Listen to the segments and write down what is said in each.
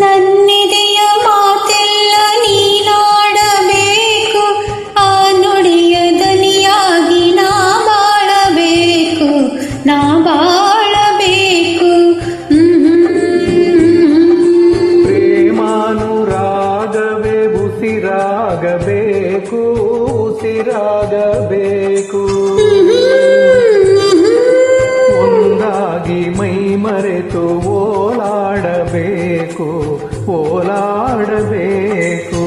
ನನ್ನೆದೆಯ ಮಾತೆಲ್ಲ ನೀನಾಡಬೇಕು ಆ ನುಡಿಯ ದನಿಯಾಗಿ ನಾ ಬಾಳಬೇಕು. ನಾ ಬಾಳಬೇಕು. ಪ್ರೇಮಾನುರಾಗವೇ ಉಸಿರಾಗಬೇಕು ಉಸಿರಾಗಬೇಕು. ಮರೆತು ಓಲಾಡಬೇಕು ಓಲಾಡಬೇಕು.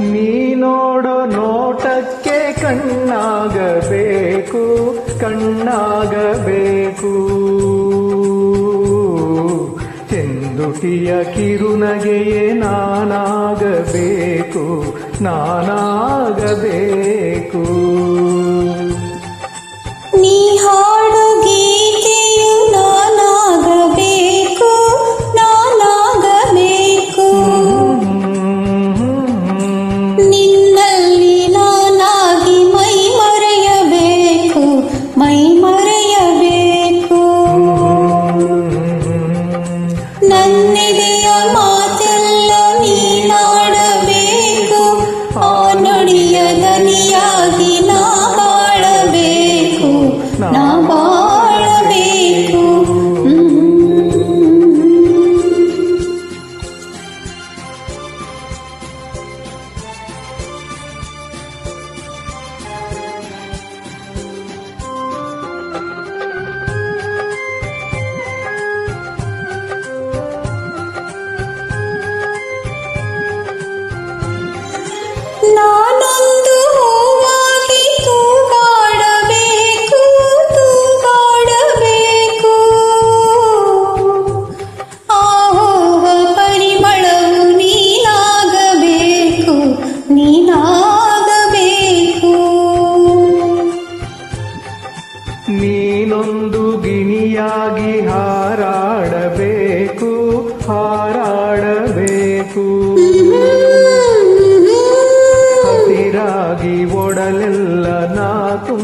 ನೀ ನೋಡೋ ನೋಟಕ್ಕೆ ಕಣ್ಣಾಗಬೇಕು ಕಣ್ಣಾಗಬೇಕು. ಚೆಂದುಟಿಯ ಕಿರುನಗೆಯೇ ನಾನಾಗಬೇಕು ನಾನಾಗಬೇಕು.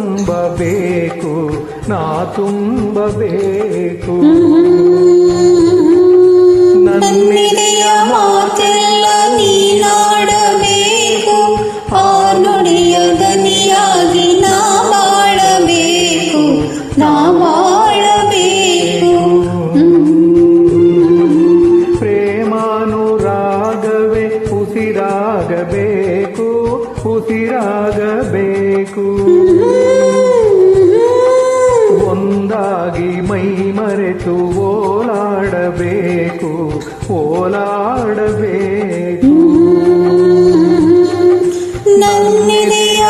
ತುಂಬಬೇಕು, ನಾ ತುಂಬಬೇಕು. ನನ್ನೆಡೆಯ ಮಾತೆಲ್ಲ ನೀನಾಡಬೇಕು ಆ ನುಡಿಯ ದನಿಯಾಗಿ ನಾ ಬಾಳಬೇಕು ನಾ ಬಾಳಬೇಕು. ಪ್ರೇಮಾನುರಾಗವೇ, ಉಸಿರಾಗಬೇಕು. ಉಸಿರಾಗಬೇಕು ಒಂದಾಗಿ ಮೈ ಮರೆತು ಓಲಾಡಬೇಕು ಓಲಾಡಬೇಕು. ನನ್ನಿದೆಯ